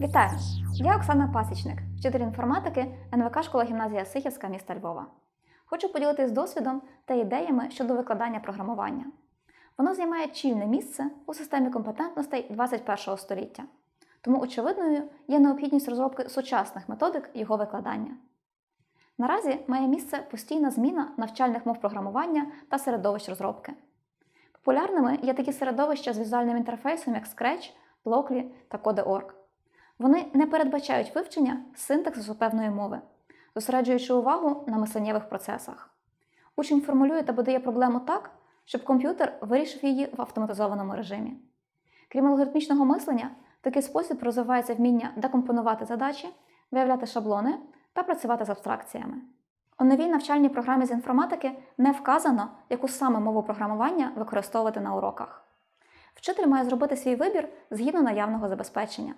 Вітаю! Я Оксана Пасічник, вчитель інформатики НВК школа гімназія Сихівська міста Львова. Хочу поділитись досвідом та ідеями щодо викладання програмування. Воно займає чільне місце у системі компетентностей 21 століття, тому очевидною є необхідність розробки сучасних методик його викладання. Наразі має місце постійна зміна навчальних мов програмування та середовищ розробки. Популярними є такі середовища з візуальним інтерфейсом, як Scratch, Blockly та Code.org. Вони не передбачають вивчення синтаксису певної мови, зосереджуючи увагу на мисленнєвих процесах. Учень формулює та подає проблему так, щоб комп'ютер вирішив її в автоматизованому режимі. Крім алгоритмічного мислення, такий спосіб розвивається вміння декомпонувати задачі, виявляти шаблони та працювати з абстракціями. У новій навчальній програмі з інформатики не вказано, яку саме мову програмування використовувати на уроках. Вчитель має зробити свій вибір згідно наявного забезпечення.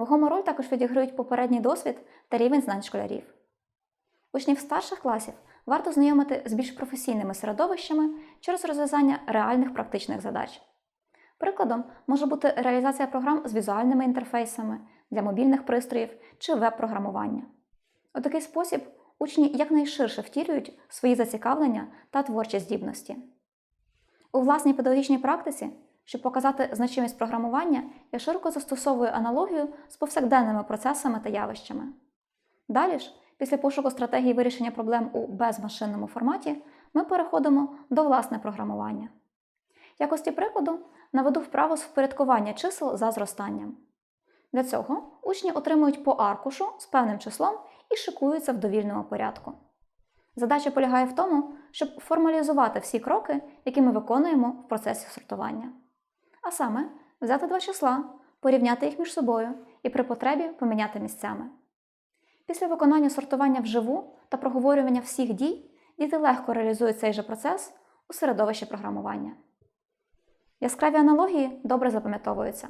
Вагому роль також відіграють попередній досвід та рівень знань школярів. Учнів старших класів варто знайомити з більш професійними середовищами через розв'язання реальних практичних задач. Прикладом може бути реалізація програм з візуальними інтерфейсами для мобільних пристроїв чи веб-програмування. У такий спосіб учні якнайширше втілюють свої зацікавлення та творчі здібності. У власній педагогічній практиці, щоб показати значимість програмування, я широко застосовую аналогію з повсякденними процесами та явищами. Далі ж, після пошуку стратегії вирішення проблем у безмашинному форматі, ми переходимо до власне програмування. В якості прикладу наведу вправу з впорядкування чисел за зростанням. Для цього учні отримують по аркушу з певним числом і шикуються в довільному порядку. Задача полягає в тому, щоб формалізувати всі кроки, які ми виконуємо в процесі сортування. А саме, взяти два числа, порівняти їх між собою і при потребі поміняти місцями. Після виконання сортування вживу та проговорювання всіх дій діти легко реалізують цей же процес у середовищі програмування. Яскраві аналогії добре запам'ятовуються.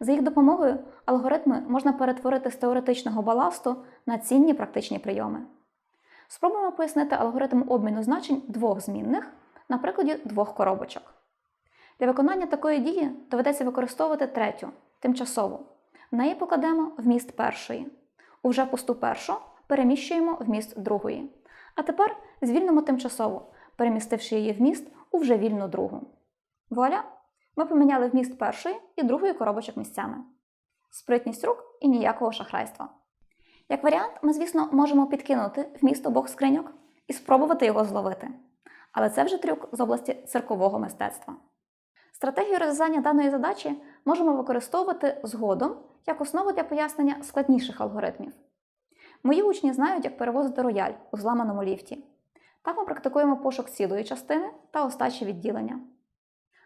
За їх допомогою алгоритми можна перетворити з теоретичного баласту на цінні практичні прийоми. Спробуємо пояснити алгоритм обміну значень двох змінних на прикладі двох коробочок. Для виконання такої дії доведеться використовувати третю, тимчасову. В неї покладемо вміст першої. У вже пусту першу переміщуємо вміст другої. А тепер звільнимо тимчасову, перемістивши її вміст у вже вільну другу. Вуаля! Ми поміняли вміст першої і другої коробочок місцями. Спритність рук і ніякого шахрайства. Як варіант, ми, звісно, можемо підкинути вміст обох скриньок і спробувати його зловити. Але це вже трюк з області циркового мистецтва. Стратегію розв'язання даної задачі можемо використовувати згодом як основу для пояснення складніших алгоритмів. Мої учні знають, як перевозити рояль у зламаному ліфті. Так ми практикуємо пошук цілої частини та остачі відділення.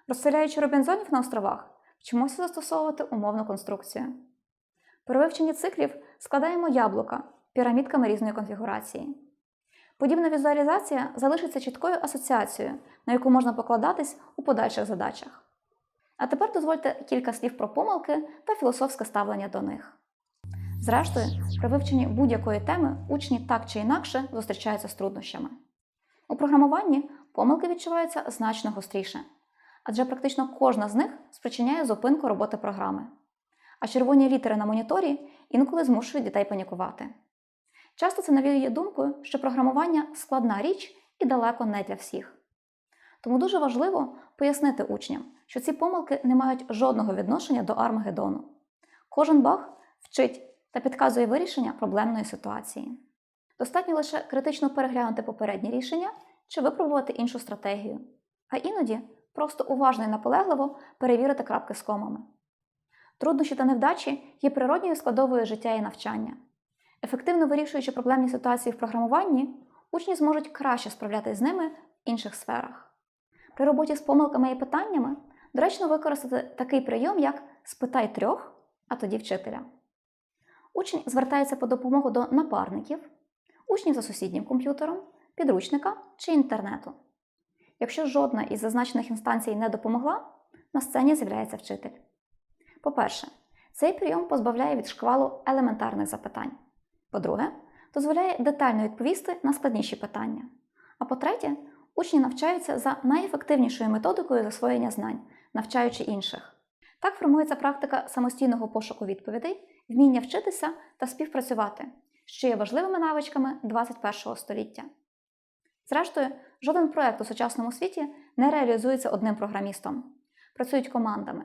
Розселяючи робінзонів на островах, вчимося застосовувати умовну конструкцію. При вивченні циклів складаємо яблука пірамідками різної конфігурації. Подібна візуалізація залишиться чіткою асоціацією, на яку можна покладатись у подальших задачах. А тепер дозвольте кілька слів про помилки та філософське ставлення до них. Зрештою, при вивченні будь-якої теми учні так чи інакше зустрічаються з труднощами. У програмуванні помилки відчуваються значно гостріше, адже практично кожна з них спричиняє зупинку роботи програми. А червоні літери на моніторі інколи змушують дітей панікувати. Часто це навіює думкою, що програмування складна річ і далеко не для всіх. Тому дуже важливо пояснити учням, що ці помилки не мають жодного відношення до Армагеддону. Кожен баг вчить та підказує вирішення проблемної ситуації. Достатньо лише критично переглянути попередні рішення чи випробувати іншу стратегію, а іноді просто уважно і наполегливо перевірити крапки з комами. Труднощі та невдачі є природньою складовою життя і навчання. Ефективно вирішуючи проблемні ситуації в програмуванні, учні зможуть краще справлятися з ними в інших сферах. При роботі з помилками і питаннями доречно використати такий прийом, як спитай трьох, а тоді вчителя. Учень звертається по допомогу до напарників, учнів за сусіднім комп'ютером, підручника чи інтернету. Якщо жодна із зазначених інстанцій не допомогла, на сцені з'являється вчитель. По-перше, цей прийом позбавляє від шквалу елементарних запитань. По-друге, дозволяє детально відповісти на складніші питання. А по-третє, учні навчаються за найефективнішою методикою засвоєння знань, навчаючи інших. Так формується практика самостійного пошуку відповідей вміння вчитися та співпрацювати, що є важливими навичками 21 століття. Зрештою, жоден проект у сучасному світі не реалізується одним програмістом, працюють командами.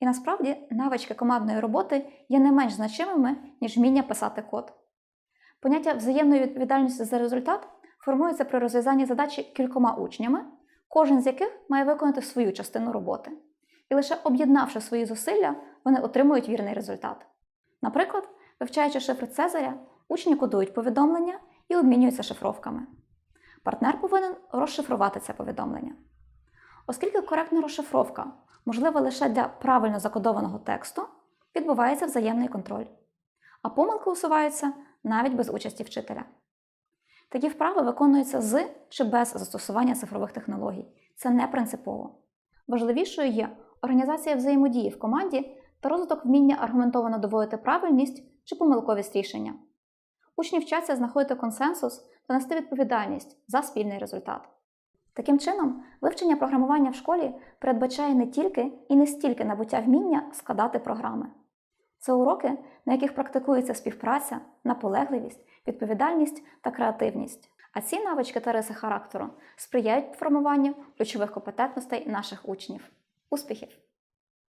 І насправді навички командної роботи є не менш значимими, ніж вміння писати код. Поняття взаємної відповідальності за результат формується при розв'язанні задачі кількома учнями, кожен з яких має виконати свою частину роботи. І лише об'єднавши свої зусилля, вони отримують вірний результат. Наприклад, вивчаючи шифри Цезаря, учні кодують повідомлення і обмінюються шифровками. Партнер повинен розшифрувати це повідомлення. Оскільки коректна розшифровка можлива лише для правильно закодованого тексту, відбувається взаємний контроль, а помилки усуваються навіть без участі вчителя. Такі вправи виконуються з чи без застосування цифрових технологій. Це не принципово. Важливішою є організація взаємодії в команді та розвиток вміння аргументовано доводити правильність чи помилковість рішення. Учні вчаться знаходити консенсус та нести відповідальність за спільний результат. Таким чином, вивчення програмування в школі передбачає не тільки і не стільки набуття вміння складати програми. Це уроки, на яких практикується співпраця, наполегливість, відповідальність та креативність. А ці навички та риси характеру сприяють формуванню ключових компетентностей наших учнів. Успіхів!